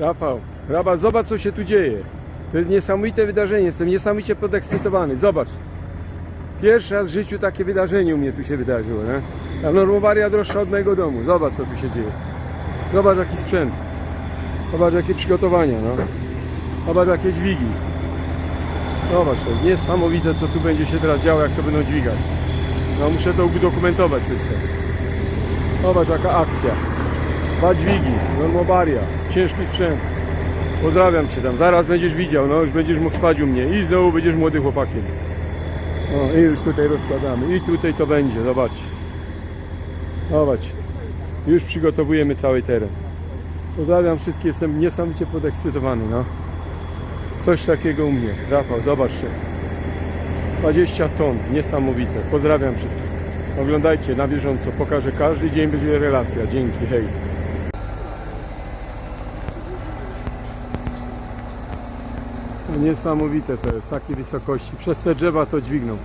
Rafał, Rafał, zobacz co się tu dzieje. To jest niesamowite wydarzenie, jestem niesamowicie podekscytowany. Zobacz. Pierwszy raz w życiu takie wydarzenie u mnie tu się wydarzyło, nie? Ta normowaria droższa od mojego domu. Zobacz co tu się dzieje. Zobacz jaki sprzęt. Zobacz jakie przygotowania, no. Zobacz jakie dźwigi. Zobacz, to jest niesamowite co tu będzie się teraz działo, jak to będą dźwigać. No muszę to udokumentować wszystko. Zobacz jaka akcja. Dwa dźwigi, normobaria, ciężki sprzęt. Pozdrawiam Cię tam, zaraz będziesz widział, no już będziesz mógł spać u mnie i znowu będziesz młodym chłopakiem. No i już tutaj rozkładamy i tutaj to będzie, zobacz. Zobacz, już przygotowujemy cały teren. Pozdrawiam wszystkich, jestem niesamowicie podekscytowany, no. Coś takiego u mnie. Rafał, zobaczcie. 20 ton, niesamowite. Pozdrawiam wszystkich. Oglądajcie na bieżąco, pokażę każdy dzień będzie relacja. Dzięki, hej. Niesamowite to jest, takiej wysokości. Przez te drzewa to dźwigną.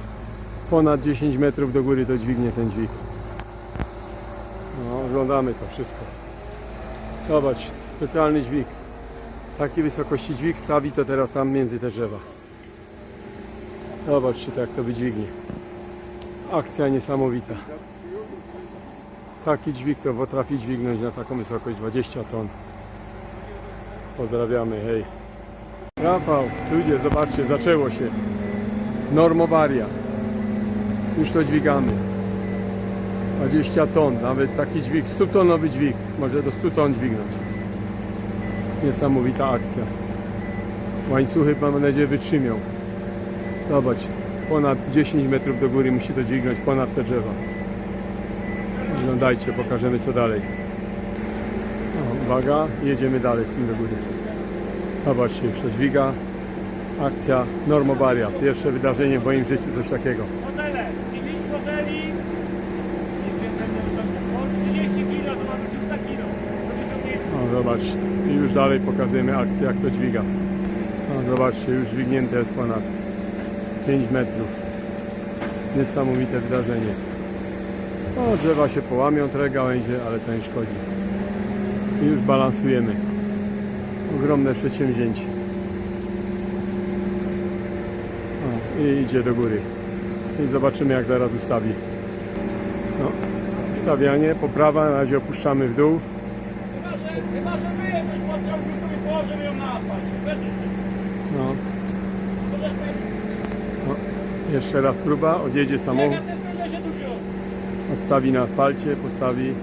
Ponad 10 metrów do góry to dźwignie ten dźwig. No, oglądamy to wszystko. Zobacz, specjalny dźwig. Takiej wysokości dźwig stawi to teraz tam między te drzewa. Zobaczcie to jak to wydźwignie. Akcja niesamowita. Taki dźwig to potrafi dźwignąć na taką wysokość 20 ton. Pozdrawiamy, hej. Rafał, ludzie, zobaczcie, zaczęło się. Normowaria. Już to dźwigamy. 20 ton, nawet taki dźwig, 100 tonowy dźwig, może do 100 ton dźwignąć. Niesamowita akcja. Łańcuchy mam nadzieję wytrzymią. Zobacz, ponad 10 metrów do góry musi to dźwignąć, ponad te drzewa. Oglądajcie, pokażemy co dalej. Uwaga, jedziemy dalej z tym do góry. Zobaczcie, już to dźwiga. Akcja Normowaria. Pierwsze wydarzenie w moim życiu, coś takiego. Fotele, 9 foteli, nic więcej nie będzie. Po 30 kg to mamy 300 kg. To wyciągnięcie. O, zobacz, i już dalej pokazujemy akcję, jak to dźwiga. O, zobaczcie, już dźwignięte jest ponad 5 metrów. Niesamowite wydarzenie. O, drzewa się połamią, trochę gałęzie, ale to nie szkodzi. I już balansujemy. Ogromne przedsięwzięcie. O, I idzie do góry. I zobaczymy, jak zaraz ustawi. No, ustawianie, poprawa, na razie opuszczamy w dół. Chyba, że, chyba, że jakoś podciągniemy i położymy ją na asfalcie. No, no. Jeszcze raz próba, odjedzie samochód. Odstawi na asfalcie, postawi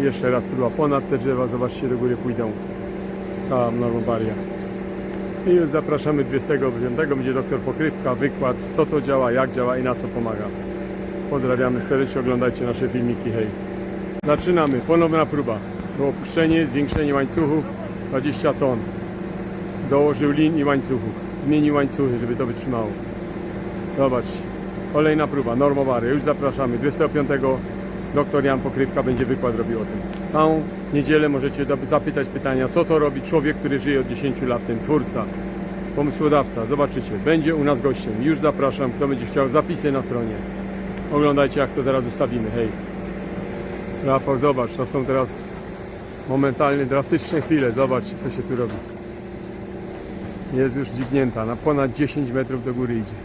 i jeszcze raz próba ponad te drzewa, zobaczcie do góry pójdą ta normobaria i już zapraszamy 25 będzie doktor Pokrywka, wykład co to działa, jak działa i na co pomaga. Pozdrawiamy serdecznie, oglądajcie nasze filmiki, hej. Zaczynamy, ponowna próba. Było opuszczenie, zwiększenie łańcuchów. 20 ton. Dołożył lin i łańcuchów. Zmienił łańcuchy, żeby to wytrzymało. Zobaczcie, kolejna próba, normowary. Już zapraszamy. 25 doktor Jan Pokrywka będzie wykład robił o tym. Całą niedzielę możecie zapytać pytania, co to robi człowiek, który żyje od 10 lat, ten twórca, pomysłodawca. Zobaczycie, będzie u nas gościem. Już zapraszam, kto będzie chciał, zapisy na stronie. Oglądajcie, jak to zaraz ustawimy. Hej. Rafał, zobacz, to są teraz momentalnie drastyczne chwile. Zobaczcie, co się tu robi. Jest już dźwignięta, na ponad 10 metrów do góry idzie.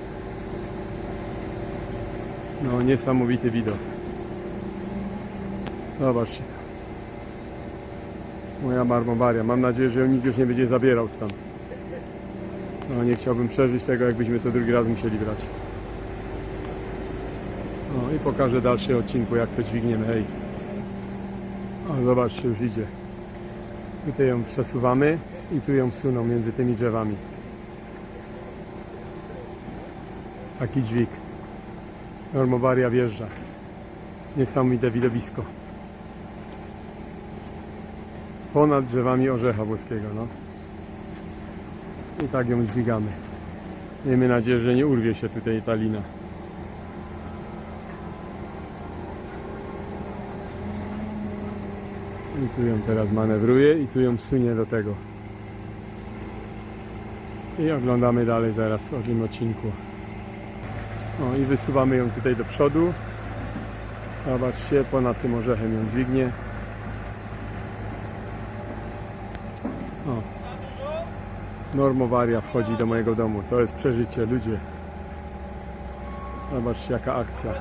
No, niesamowity widok. Zobaczcie. Moja marmowaria. Mam nadzieję, że ją nikt już nie będzie zabierał stąd. No, nie chciałbym przeżyć tego, jakbyśmy to drugi raz musieli brać. No i pokażę dalszy odcinku, jak to dźwigniemy. Hej. O, zobaczcie, już idzie. Tutaj ją przesuwamy i tu ją suną między tymi drzewami. Taki dźwig. Normowaria wjeżdża. Niesamowite widowisko. Ponad drzewami orzecha włoskiego, no. I tak ją dźwigamy. Miejmy nadzieję, że nie urwie się tutaj ta lina. I tu ją teraz manewruje i tu ją sunie do tego. I oglądamy dalej zaraz w tym odcinku. O i wysuwamy ją tutaj do przodu. Zobaczcie, ponad tym orzechem ją dźwignie. Normowaria wchodzi do mojego domu. To jest przeżycie, ludzie. Zobaczcie jaka akcja.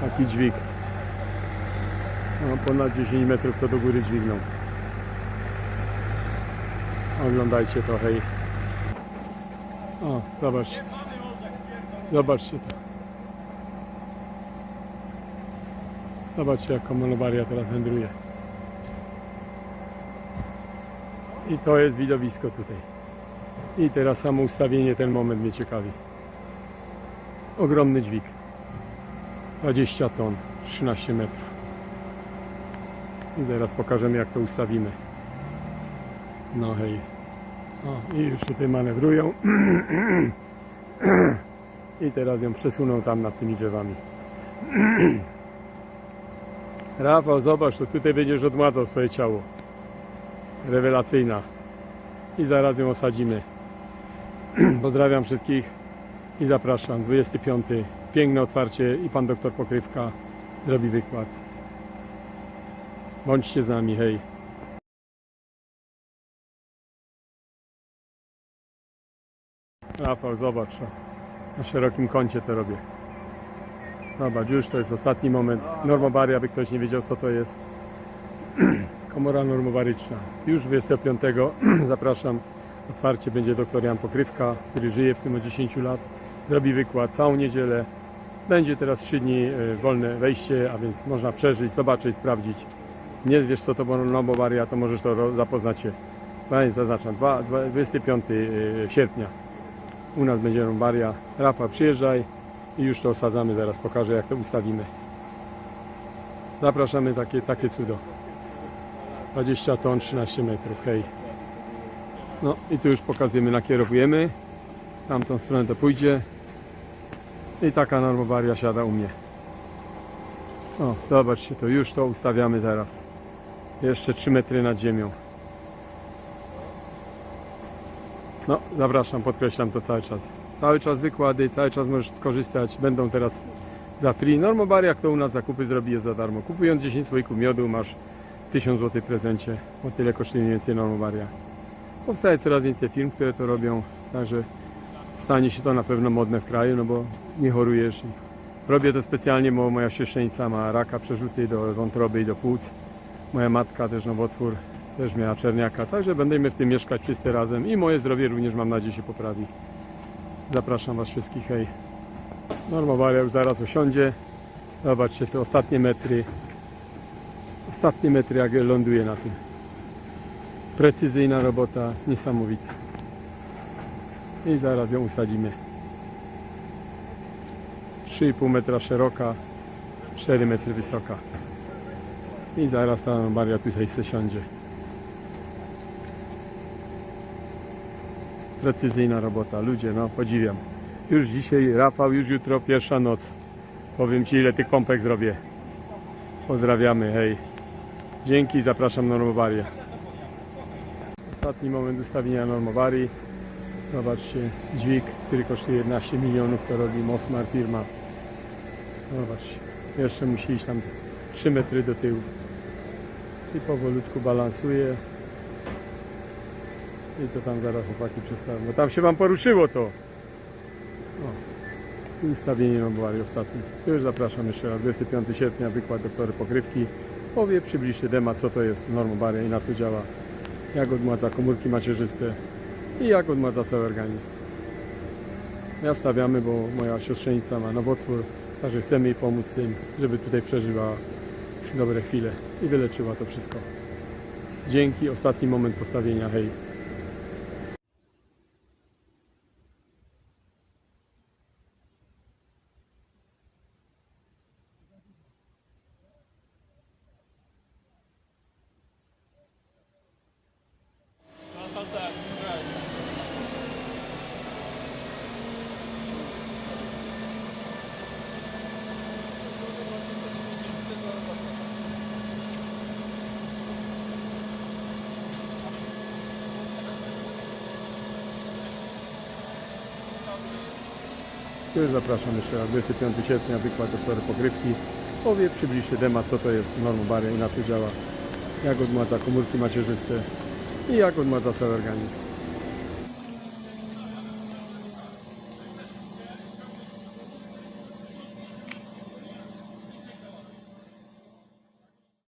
Taki dźwig. No, ponad 10 metrów to do góry dźwigną. Oglądajcie to, hej. O, zobaczcie. Zobaczcie to. Zobaczcie jak Monowaria teraz wędruje. I to jest widowisko tutaj. I teraz samo ustawienie, ten moment mnie ciekawi. Ogromny dźwig. 20 ton, 13 metrów. I zaraz pokażemy jak to ustawimy. No hej. O, i już tutaj manewrują. I teraz ją przesuną tam nad tymi drzewami. Rafał, zobacz, to tutaj będziesz odmładzał swoje ciało. Rewelacyjna. I zaraz ją osadzimy. Pozdrawiam wszystkich i zapraszam. 25. Piękne otwarcie i pan doktor Pokrywka zrobi wykład. Bądźcie z nami, hej. Rafał, zobacz. Na szerokim kącie to robię. Zobacz, już to jest ostatni moment. Normowaria, by ktoś nie wiedział co to jest. Komora normowaryczna. Już 25 zapraszam. Otwarcie będzie doktor Jan Pokrywka, który żyje w tym od 10 lat. Zrobi wykład całą niedzielę. Będzie teraz 3 dni e, wolne wejście, a więc można przeżyć, zobaczyć, sprawdzić. Nie wiesz co to normowaria, to możesz to zapoznać się. Pamiętaj, zaznaczam, dwa- dwa- 25 e, sierpnia. U nas będzie normowaria. Rafa, przyjeżdżaj i już to osadzamy, zaraz pokażę jak to ustawimy. Zapraszamy takie, takie cudo. 20 ton, 13 metrów, hej. No i tu już pokazujemy, nakierowujemy. Tamtą stronę to pójdzie. I taka normowaria siada u mnie. O, zobaczcie to, już to ustawiamy zaraz. Jeszcze 3 metry nad ziemią. No, zapraszam, podkreślam to cały czas. Cały czas wykłady, cały czas możesz skorzystać. Będą teraz za free. Normobar, jak to u nas zakupy zrobi, jest za darmo. Kupując 10 słoików miodu, masz 1000 zł prezencie. Bo tyle kosztuje mniej więcej Normowaria. Powstaje coraz więcej firm, które to robią, także stanie się to na pewno modne w kraju, no bo nie chorujesz. Robię to specjalnie, bo moja siostrzenica ma raka przerzuty do wątroby i do płuc. Moja matka też nowotwór, też miała czerniaka, także będziemy w tym mieszkać wszyscy razem i moje zdrowie również mam nadzieję się poprawi. Zapraszam Was wszystkich, hej. Normowaria już zaraz osiądzie. Zobaczcie, te ostatnie metry. Ostatnie metry, jak ląduje na tym. Precyzyjna robota, niesamowita. I zaraz ją usadzimy. 3,5 metra szeroka, 4 metry wysoka. I zaraz ta Maria tutaj se siądzie. Precyzyjna robota, ludzie, no podziwiam. Już dzisiaj Rafał, już jutro pierwsza noc. Powiem Ci ile tych pompek zrobię. Pozdrawiamy, hej. Dzięki, zapraszam na Normowarię. Ostatni moment ustawienia Normowarii. Zobaczcie, dźwig, który kosztuje 11 milionów, to robi Mosmar firma. Zobaczcie, jeszcze musi iść tam 3 metry do tyłu. I powolutku balansuje. I to tam zaraz chłopaki przestawią. Bo tam się wam poruszyło to. O. Ustawienie Normowarii ostatnie. Już zapraszam jeszcze raz. 25 sierpnia wykład doktora Pokrywki. Powie, przybliży temat, co to jest normowaria i na co działa. Jak odmładza komórki macierzyste i jak odmładza cały organizm. Ja stawiamy, bo moja siostrzenica ma nowotwór, także chcemy jej pomóc tym, żeby tutaj przeżyła dobre chwile i wyleczyła to wszystko. Dzięki, ostatni moment postawienia, hej. Już zapraszam jeszcze raz. 25 sierpnia wykład doktora Pogrywki. Powie, przybliży temat, co to jest normobaria i na co działa. jak odmładza komórki macierzyste i jak odmładza cały organizm.